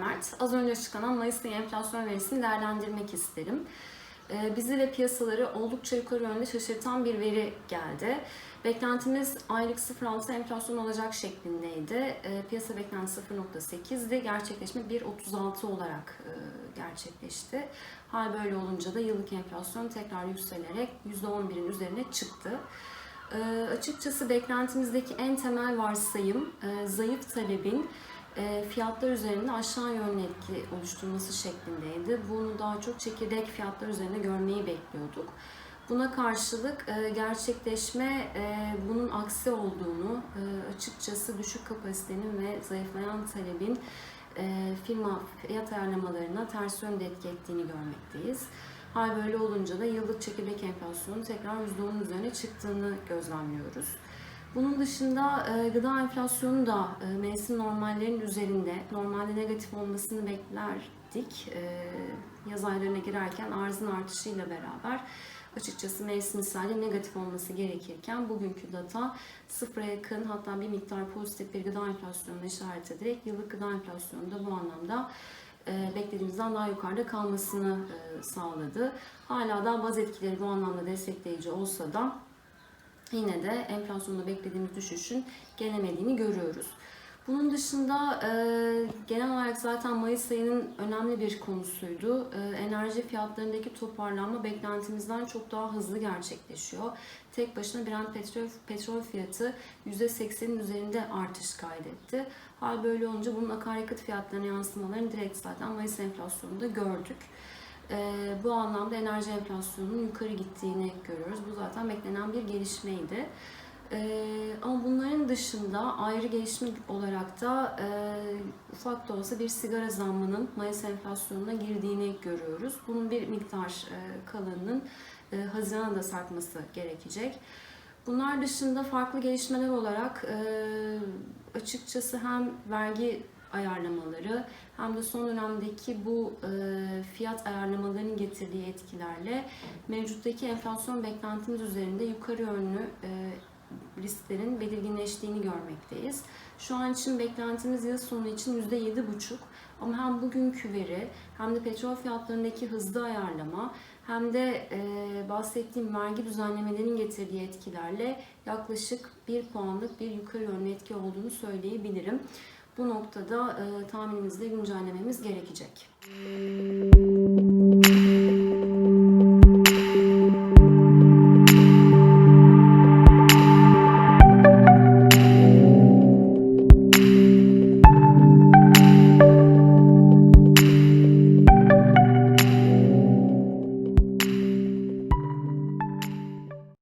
Mert. Az önce çıkan Mayıs ayı enflasyon verisini değerlendirmek isterim. Ee, Bizi ve piyasaları oldukça yukarı yönde şaşırtan bir veri geldi. Beklentimiz aylık 0.6 enflasyon olacak şeklindeydi. Ee, Piyasa beklentisi 0.8'di. Gerçekleşme 1.36 olarak e, gerçekleşti. Hal böyle olunca da yıllık enflasyon tekrar yükselerek %11'in üzerine çıktı. Ee, açıkçası beklentimizdeki en temel varsayım e, zayıf talebin e, fiyatlar üzerinde aşağı yönlü etki oluşturması şeklindeydi. Bunu daha çok çekirdek fiyatlar üzerinde görmeyi bekliyorduk. Buna karşılık e, gerçekleşme e, bunun aksi olduğunu, e, açıkçası düşük kapasitenin ve zayıflayan talebin e, firma fiyat ayarlamalarına ters yönde etki ettiğini görmekteyiz. Hal böyle olunca da yıllık çekirdek enflasyonu tekrar %10'un üzerine çıktığını gözlemliyoruz. Bunun dışında e, gıda enflasyonu da e, mevsim normallerin üzerinde. Normalde negatif olmasını beklerdik. E, yaz aylarına girerken arzın artışıyla beraber açıkçası mevsimsel negatif olması gerekirken bugünkü data sıfıra yakın hatta bir miktar pozitif bir gıda enflasyonuna işaret ederek yıllık gıda enflasyonu da bu anlamda beklediğimizden daha yukarıda kalmasını e, sağladı. Hala da baz etkileri bu anlamda destekleyici olsa da yine de enflasyonda beklediğimiz düşüşün gelemediğini görüyoruz. Bunun dışında e, genel olarak zaten Mayıs ayının önemli bir konusuydu. E, enerji fiyatlarındaki toparlanma beklentimizden çok daha hızlı gerçekleşiyor. Tek başına Brent petrol, petrol fiyatı %80'in üzerinde artış kaydetti. Hal böyle olunca bunun akaryakıt fiyatlarına yansımalarını direkt zaten Mayıs enflasyonunda gördük. E, bu anlamda enerji enflasyonunun yukarı gittiğini görüyoruz. Bu zaten beklenen bir gelişmeydi. Ee, ama bunların dışında ayrı gelişme olarak da e, ufak da olsa bir sigara zammının Mayıs enflasyonuna girdiğini görüyoruz. Bunun bir miktar e, kalanının e, Haziran'a da sarkması gerekecek. Bunlar dışında farklı gelişmeler olarak e, açıkçası hem vergi ayarlamaları hem de son dönemdeki bu e, fiyat ayarlamalarının getirdiği etkilerle mevcuttaki enflasyon beklentimiz üzerinde yukarı yönlü e, risklerin belirginleştiğini görmekteyiz. Şu an için beklentimiz yıl sonu için %7,5 ama hem bugünkü veri hem de petrol fiyatlarındaki hızlı ayarlama hem de e, bahsettiğim vergi düzenlemelerinin getirdiği etkilerle yaklaşık 1 puanlık bir yukarı yönlü etki olduğunu söyleyebilirim. Bu noktada e, tahminimizle güncellememiz gerekecek.